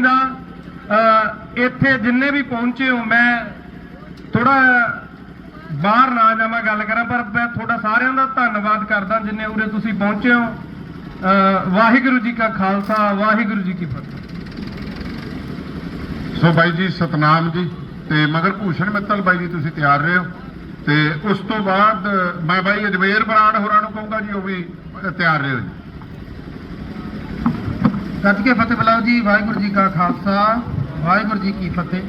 ਦਾ ਇੱਥੇ ਜਿੰਨੇ ਵੀ ਪਹੁੰਚੇ ਹੋ, ਮੈਂ ਥੋੜਾ ਬਾਹਰ ਨਾ ਜਾਵਾਂ ਗੱਲ ਕਰਾਂ, ਪਰ ਮੈਂ ਤੁਹਾਡਾ ਸਾਰਿਆਂ ਦਾ ਧੰਨਵਾਦ ਕਰਦਾ, ਜਿੰਨੇ ਉਰੇ ਤੁਸੀਂ ਪਹੁੰਚੇ ਹੋ। ਵਾਹਿਗੁਰੂ ਜੀ ਕਾ ਖਾਲਸਾ, ਵਾਹਿਗੁਰੂ ਜੀ ਕੀ ਫਤਿਹ। ਸੋ ਬਾਈ ਜੀ, ਸਤਨਾਮ ਜੀ, ਤੇ ਮਗਰ ਭੂਸ਼ਣ ਮਿੱਤਲ ਬਾਈ ਜੀ, ਤੁਸੀਂ ਤਿਆਰ ਰਹੇ ਹੋ। ਤੇ ਉਸ ਤੋਂ ਬਾਅਦ ਮੈਂ ਬਾਈ ਅਜਮੇਰ ਬਰਾੜ ਹੋਰਾਂ ਨੂੰ ਕਹੂੰਗਾ ਜੀ, ਉਹ ਵੀ ਤਿਆਰ ਰਹੇ ਹੋ ਜੀ। ਗੱਜ ਕੇ ਫਤਿਹ, ਬੁਲਾਓ ਜੀ, ਵਾਹਿਗੁਰੂ ਜੀ ਕਾ ਖਾਲਸਾ, ਵਾਹਿਗੁਰੂ ਜੀ ਕੀ ਫਤਿਹ।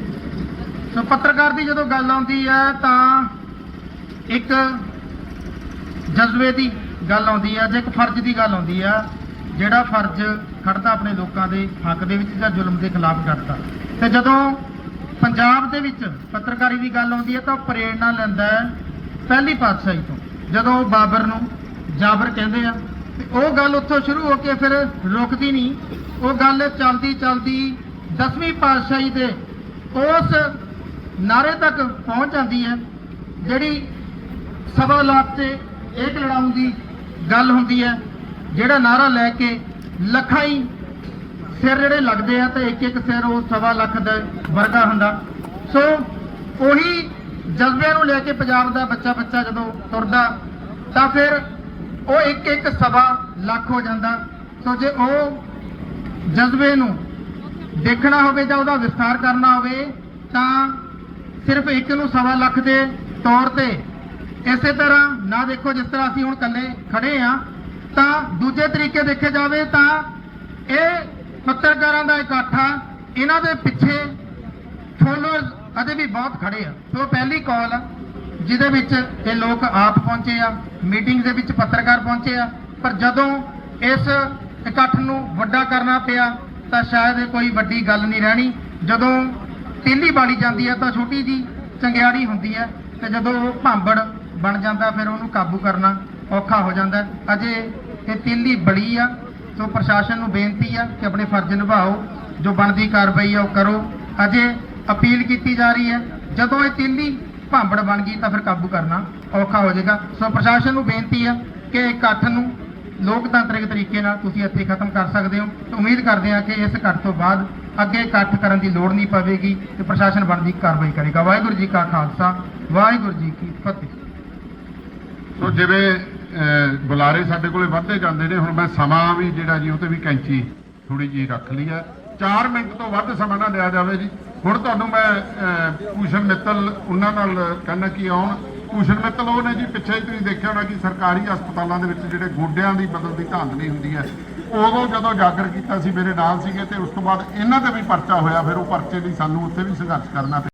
ਸੋ ਪੱਤਰਕਾਰ ਦੀ ਜਦੋਂ ਗੱਲ ਆਉਂਦੀ ਹੈ, ਤਾਂ ਇੱਕ ਜਜ਼ਬੇ ਦੀ ਗੱਲ ਆਉਂਦੀ ਹੈ, ਜੇ ਇੱਕ ਫਰਜ਼ ਦੀ ਗੱਲ ਆਉਂਦੀ ਹੈ, ਜਿਹੜਾ ਫਰਜ਼ ਖੜਦਾ ਆਪਣੇ ਲੋਕਾਂ ਦੇ ਹੱਕ ਦੇ ਵਿੱਚ ਜਾਂ ਜ਼ੁਲਮ ਦੇ ਖਿਲਾਫ ਕਰਦਾ ਤੇ ਜਦੋਂ ਪੰਜਾਬ ਦੇ ਵਿੱਚ ਪੱਤਰਕਾਰੀ ਦੀ ਗੱਲ ਆਉਂਦੀ ਹੈ, ਤਾਂ ਉਹ ਪ੍ਰੇਰਣਾ ਲੈਂਦਾ ਪਹਿਲੀ ਪਾਤਸ਼ਾਹੀ ਤੋਂ, ਜਦੋਂ ਉਹ ਬਾਬਰ ਨੂੰ ਜਾਬਰ ਕਹਿੰਦੇ ਆ ਉਹ ਗੱਲ ਉੱਥੋਂ ਸ਼ੁਰੂ ਹੋ ਕੇ ਫਿਰ ਰੁਕਦੀ ਨਹੀਂ। ਉਹ ਗੱਲ ਚੱਲਦੀ ਚੱਲਦੀ 10ਵੀਂ ਪਾਤਸ਼ਾਹੀ ਦੇ ਉਸ ਨਾਰੇ ਤੱਕ ਪਹੁੰਚ ਜਾਂਦੀ ਹੈ, ਜਿਹੜੀ ਸਵਾ ਲੱਖ ਤੇ ਇੱਕ ਲੜਾਉਣ ਦੀ ਗੱਲ ਹੁੰਦੀ ਹੈ, ਜਿਹੜਾ ਨਾਰਾ ਲੈ ਕੇ ਲੱਖਾਂ ਹੀ ਸਿਰ ਜਿਹੜੇ ਲੱਗਦੇ ਆ ਤੇ ਇੱਕ ਇੱਕ ਸਿਰ ਉਹ ਸਵਾ ਲੱਖ ਦਾ ਵਰਗਾ ਹੁੰਦਾ। ਸੋ ਉਹੀ ਜਜ਼ਬਿਆਂ ਨੂੰ ਲੈ ਕੇ ਪੰਜਾਬ ਦਾ ਬੱਚਾ ਬੱਚਾ ਜਦੋਂ ਤੁਰਦਾ, ਤਾਂ ਫਿਰ ਉਹ ਇੱਕ ਇੱਕ ਸਵਾ ਲੱਖ ਹੋ ਜਾਂਦਾ। ਸੋ ਜੇ ਉਹ ਜਜ਼ਬੇ ਨੂੰ ਦੇਖਣਾ ਹੋਵੇ ਜਾਂ ਉਹਦਾ ਵਿਸਥਾਰ ਕਰਨਾ ਹੋਵੇ, ਤਾਂ ਸਿਰਫ ਇੱਕ ਨੂੰ ਸਵਾ ਲੱਖ ਦੇ ਤੌਰ ਤੇ ਇਸੇ ਤਰ੍ਹਾਂ ਨਾ ਦੇਖੋ ਜਿਸ ਤਰ੍ਹਾਂ ਅਸੀਂ ਹੁਣ ਇਕੱਲੇ ਖੜੇ ਆ ਤਾਂ ਦੂਜੇ ਤਰੀਕੇ ਦੇਖੇ ਜਾਵੇ ਤਾਂ ਇਹ ਪੱਤਰਕਾਰਾਂ ਦਾ ਇਕੱਠਾ ਇਹਨਾਂ ਦੇ ਪਿੱਛੇ ਫੋਲੋਅਰਸ ਅਜੇ ਵੀ ਬਹੁਤ ਖੜੇ ਆ। ਸੋ ਪਹਿਲੀ ਕਾਲ ਆ। ਜਿਹਦੇ ਵਿੱਚ ਇਹ ਲੋਕ ਆਪ ਪਹੁੰਚੇ ਆ ਮੀਟਿੰਗ ਦੇ ਵਿੱਚ ਪੱਤਰਕਾਰ ਪਹੁੰਚੇ ਆ, ਪਰ ਜਦੋਂ ਇਸ ਇਕੱਠ ਨੂੰ ਵੱਡਾ ਕਰਨਾ ਪਿਆ, ਤਾਂ ਸ਼ਾਇਦ ਇਹ ਕੋਈ ਵੱਡੀ ਗੱਲ ਨਹੀਂ ਰਹਿਣੀ। ਜਦੋਂ ਤੀਲੀ ਬਾਲੀ ਜਾਂਦੀ ਹੈ ਤਾਂ ਛੋਟੀ ਜੀ ਚੰਗਿਆੜੀ ਹੁੰਦੀ ਹੈ, ਤੇ ਜਦੋਂ ਉਹ ਭਾਂਬੜ ਬਣ ਜਾਂਦਾ, ਫਿਰ ਉਹਨੂੰ ਕਾਬੂ ਕਰਨਾ ਔਖਾ ਹੋ ਜਾਂਦਾ ਅਜੇ ਇਹ ਤੀਲੀ ਬੜੀ ਆ, ਸੋ ਪ੍ਰਸ਼ਾਸਨ ਨੂੰ ਬੇਨਤੀ ਆ ਕਿ ਆਪਣੇ ਫਰਜ਼ ਨਿਭਾਓ, ਜੋ ਬਣਦੀ ਕਾਰਵਾਈ ਆ ਉਹ ਕਰੋ। ਅਜੇ ਅਪੀਲ ਕੀਤੀ ਜਾ ਰਹੀ ਹੈ, ਜਦੋਂ ਇਹ ਤੀਲੀ ਭਾਂਬੜ ਬਣ ਗਈ ਤਾਂ ਫਿਰ ਕਾਬੂ ਕਰਨਾ ਔਖਾ ਹੋ ਜਾਏਗਾ। ਸੋ ਪ੍ਰਸ਼ਾਸਨ ਨੂੰ ਬੇਨਤੀ ਆ ਕਿ ਇਕੱਠ ਨੂੰ ਲੋਕਤੰਤਰਿਕ ਤਰੀਕੇ ਨਾਲ ਤੁਸੀਂ ਇੱਥੇ ਖਤਮ ਕਰ ਸਕਦੇ ਹੋ ਉਮੀਦ ਕਰਦੇ ਹਾਂ ਕਿ ਇਸ ਇਕੱਠ ਤੋਂ ਬਾਅਦ ਅੱਗੇ ਇਕੱਠ ਕਰਨ ਦੀ ਲੋੜ ਨਹੀਂ ਪਵੇਗੀ ਤੇ ਪ੍ਰਸ਼ਾਸਨ ਬਣਦੀ ਕਾਰਵਾਈ ਕਰੇਗਾ। ਵਾਹਿਗੁਰੂ ਜੀ ਕਾ ਖਾਲਸਾ, ਵਾਹਿਗੁਰੂ ਜੀ ਕੀ ਫਤਿਹ। ਸੋ ਜਿਵੇਂ ਬੁਲਾਰੇ ਸਾਡੇ ਕੋਲੇ ਵੱਧਦੇ ਜਾਂਦੇ ਨੇ, ਹੁਣ ਮੈਂ ਸਮਾਂ ਵੀ ਜਿਹੜਾ ਜੀ, ਉਹ ਤੇ ਵੀ ਕੈਂਚੀ ਥੋੜੀ ਜੀ ਰੱਖ ਲਈ ਹੈ 4 ਮਿੰਟ ਤੋਂ ਵੱਧ ਸਮਾਂ ਨਾ ਲਿਆ ਜਾਵੇ ਜੀ। ਹੁਣ ਤੁਹਾਨੂੰ ਮੈਂ ਭੂਸ਼ਣ ਮਿੱਤਲ ਉਹਨਾਂ ਨਾਲ ਕਹਿਣਾ ਕਿ ਆਉਣ ਭੂਸ਼ਣ ਮਿੱਤਲ ਉਹ ਨੇ ਜੀ ਪਿੱਛੇ ਹੀ ਤੁਸੀਂ ਦੇਖਿਆ ਹੋਣਾ ਕਿ ਸਰਕਾਰੀ ਹਸਪਤਾਲਾਂ ਦੇ ਵਿੱਚ ਜਿਹੜੇ ਗੋਡਿਆਂ ਦੀ ਬਦਲ ਦੀ ਧਾਂਦਲੀ ਹੁੰਦੀ ਹੈ, ਉਦੋਂ ਜਦੋਂ ਜਾਗਰ ਕੀਤਾ ਸੀ ਮੇਰੇ ਨਾਲ ਸੀਗੇ ਤੇ ਉਸ ਤੋਂ ਬਾਅਦ ਇਹਨਾਂ ਤੇ ਵੀ ਪਰਚਾ ਹੋਇਆ, ਫਿਰ ਉਹ ਪਰਚੇ ਲਈ ਸਾਨੂੰ ਉੱਥੇ ਵੀ ਸੰਘਰਸ਼ ਕਰਨਾ ਪਿਆ।